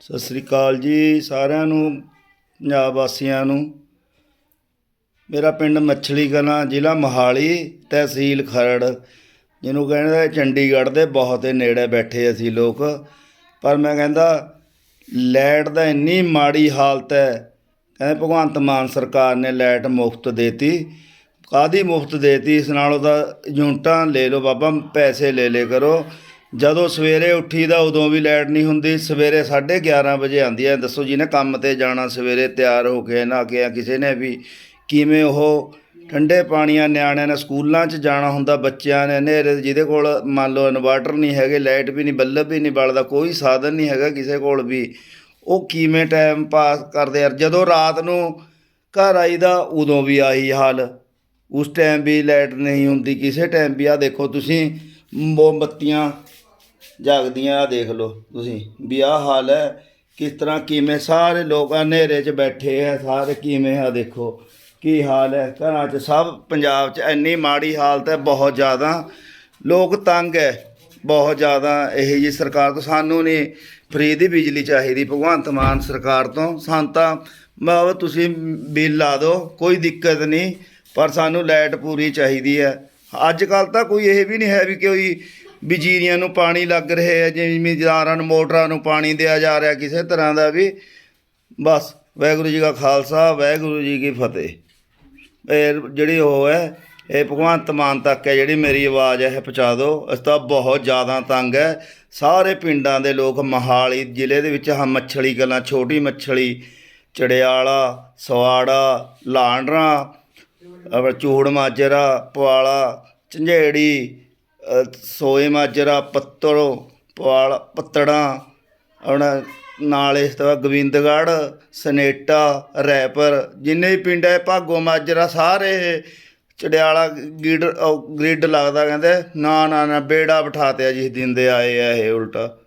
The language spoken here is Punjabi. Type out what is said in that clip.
ਸਤਿ ਸ੍ਰੀ ਅਕਾਲ ਜੀ ਸਾਰਿਆਂ ਨੂੰ, ਪੰਜਾਬ ਵਾਸੀਆਂ ਨੂੰ। ਮੇਰਾ ਪਿੰਡ ਮੱਛਲੀ ਕਲਾਂ, ਜ਼ਿਲ੍ਹਾ ਮੋਹਾਲੀ, ਤਹਿਸੀਲ ਖਰੜ, ਜਿਹਨੂੰ ਕਹਿੰਦੇ ਚੰਡੀਗੜ੍ਹ ਦੇ ਬਹੁਤ ਹੀ ਨੇੜੇ ਬੈਠੇ ਅਸੀਂ ਲੋਕ। ਪਰ ਮੈਂ ਕਹਿੰਦਾ, ਲਾਈਟ ਦਾ ਇੰਨੀ ਮਾੜੀ ਹਾਲਤ ਹੈ, ਕਹਿੰਦੇ ਭਗਵੰਤ ਮਾਨ ਸਰਕਾਰ ਨੇ ਲੈਟ ਮੁਫਤ ਦੇਤੀ। ਕਾਦੀ ਮੁਫਤ ਦੇਤੀ? ਇਸ ਨਾਲੋਂ ਤਾਂ ਯੂਨਿਟਾਂ ਲੈ ਲਓ ਬਾਬਾ, ਪੈਸੇ ਲੈ ਲੈ ਕਰੋ। ਜਦੋਂ ਸਵੇਰੇ ਉੱਠੀਦਾ ਉਦੋਂ ਵੀ ਲਾਈਟ ਨਹੀਂ ਹੁੰਦੀ, ਸਵੇਰੇ 11:30 ਵਜੇ ਆਉਂਦੀ ਹੈ। ਦੱਸੋ ਜਿਹਨੇ ਕੰਮ ਤੇ ਜਾਣਾ ਸਵੇਰੇ, ਤਿਆਰ ਹੋ ਕੇ ਨਹਾ ਕੇ ਆ ਕਿਸੇ ਨੇ ਵੀ ਕਿਵੇਂ ਉਹ ਠੰਡੇ ਪਾਣੀਆਂ ਨਿਆਣਿਆਂ ਨੇ ਸਕੂਲਾਂ 'ਚ ਜਾਣਾ ਹੁੰਦਾ, ਬੱਚਿਆਂ ਨੇ ਹਨੇਰੇ ਜਿਹਦੇ ਕੋਲ ਮੰਨ ਲਓ ਇਨਵਰਟਰ ਨਹੀਂ ਹੈਗੇ, ਲਾਈਟ ਵੀ ਨਹੀਂ, ਬੱਲਬ ਵੀ ਨਹੀਂ ਬਲਦਾ, ਕੋਈ ਸਾਧਨ ਨਹੀਂ ਹੈਗਾ ਕਿਸੇ ਕੋਲ ਵੀ, ਉਹ ਕਿਵੇਂ ਟਾਈਮ ਪਾਸ ਕਰਦੇ ਯਾਰ ਜਦੋਂ ਰਾਤ ਨੂੰ ਘਰ ਆਈਦਾ, ਉਦੋਂ ਵੀ ਆਹੀ ਹਾਲ। ਉਸ ਟਾਈਮ ਵੀ ਲਾਈਟ ਨਹੀਂ ਹੁੰਦੀ, ਕਿਸੇ ਟਾਈਮ ਵੀ। ਆ ਦੇਖੋ ਤੁਸੀਂ ਮੋਮਬੱਤੀਆਂ ਜਾਗਦੀਆਂ ਆ ਦੇਖ ਲਓ ਤੁਸੀਂ, ਵੀ ਆਹ ਹਾਲ ਹੈ, ਕਿਸ ਤਰ੍ਹਾਂ ਕਿਵੇਂ ਸਾਰੇ ਲੋਕ ਹਨੇਰੇ 'ਚ ਬੈਠੇ ਆ, ਸਾਰੇ ਕਿਵੇਂ ਆ ਦੇਖੋ, ਕੀ ਹਾਲ ਹੈ, ਘਰਾਂ 'ਚ ਸਭ, ਪੰਜਾਬ 'ਚ ਇੰਨੀ ਮਾੜੀ ਹਾਲਤ ਹੈ, ਬਹੁਤ ਜ਼ਿਆਦਾ, ਲੋਕ ਤੰਗ ਹੈ, ਬਹੁਤ ਜ਼ਿਆਦਾ, ਇਹ ਜੀ ਸਰਕਾਰ ਤੋਂ ਸਾਨੂੰ ਨਹੀਂ, ਫ੍ਰੀ ਦੀ ਬਿਜਲੀ ਚਾਹੀਦੀ, ਭਗਵੰਤ ਮਾਨ ਸਰਕਾਰ ਤੋਂ, ਸਾਨੂੰ ਤਾਂ ਤੁਸੀਂ ਬਿੱਲ ਲਾ ਦਿਓ, ਕੋਈ ਦਿੱਕਤ ਨਹੀਂ, ਪਰ ਸਾਨੂੰ ਲਾਈਟ ਪੂਰੀ ਚਾਹੀਦੀ ਹੈ ਅੱਜ ਕੱਲ ਤਾਂ ਕੋਈ ਇਹ ਵੀ ਨਹੀਂ ਹੈ ਵੀ ਕੋਈ ਵੀ ਜੀਰੀਆਂ ਨੂੰ ਪਾਣੀ ਲੱਗ ਰਿਹਾ ਹੈ ਜ਼ਿਮੀਂਦਾਰਾਂ ਨੂੰ, ਮੋਟਰਾਂ ਨੂੰ ਪਾਣੀ ਦਿਆ ਜਾ ਰਿਹਾ, ਕਿਸੇ ਤਰ੍ਹਾਂ ਦਾ ਵੀ। ਬਸ, ਵਾਹਿਗੁਰੂ ਜੀ ਕਾ ਖਾਲਸਾ, ਵਾਹਿਗੁਰੂ ਜੀ ਕੀ ਫਤਿਹ। ਇਹ ਜਿਹੜੀ ਉਹ ਹੈ, ਇਹ ਭਗਵੰਤ ਮਾਨ ਤੱਕ ਹੈ, ਜਿਹੜੀ ਮੇਰੀ ਆਵਾਜ਼ ਹੈ, ਇਹ ਪਹੁੰਚਾ ਦਿਓ। ਅਸੀਂ ਤਾਂ ਬਹੁਤ ਜ਼ਿਆਦਾ ਤੰਗ ਹੈ। ਸਾਰੇ ਪਿੰਡਾਂ ਦੇ ਲੋਕ, ਮਹਾਲੀ ਜ਼ਿਲ੍ਹੇ ਦੇ ਵਿੱਚ ਹਾਂ ਮੱਛਲੀ ਗੱਲਾਂ, ਛੋਟੀ ਮੱਛਲੀ, ਚੜਿਆਲਾ, ਸਵਾੜਾ, ਲਾਂਡਰਾ ਅਬ ਚੂੜ ਮਾਜਰਾ ਪਵਾਲਾ ਝੰਝੇੜੀ ਸੋਏ ਮਾਜਰਾ ਪੱਤੜੋ ਪਵਾਲਾ ਪੱਤੜਾਂ ਆਪਣਾ ਨਾਲ ਇਸ ਤੋਂ ਬਾਅਦ ਗੋਬਿੰਦਗੜ੍ਹ, ਸਨੇਟਾ, ਰੈਪਰ, ਜਿੰਨੇ ਵੀ ਪਿੰਡ ਹੈ ਭਾਗੋ ਮਾਜਰਾ ਸਾਰੇ ਇਹ ਚੜਿਆਲਾ ਗ੍ਰਿਡ ਉਹ ਗ੍ਰਿਡ ਲੱਗਦਾ, ਕਹਿੰਦੇ ਨਾ ਨਾ ਨਾ, ਬੇੜਾ ਬਿਠਾਤੇ ਆ ਜਿਸ ਦਿਨ ਦੇ ਆਏ ਆ ਇਹ ਉਲਟਾ।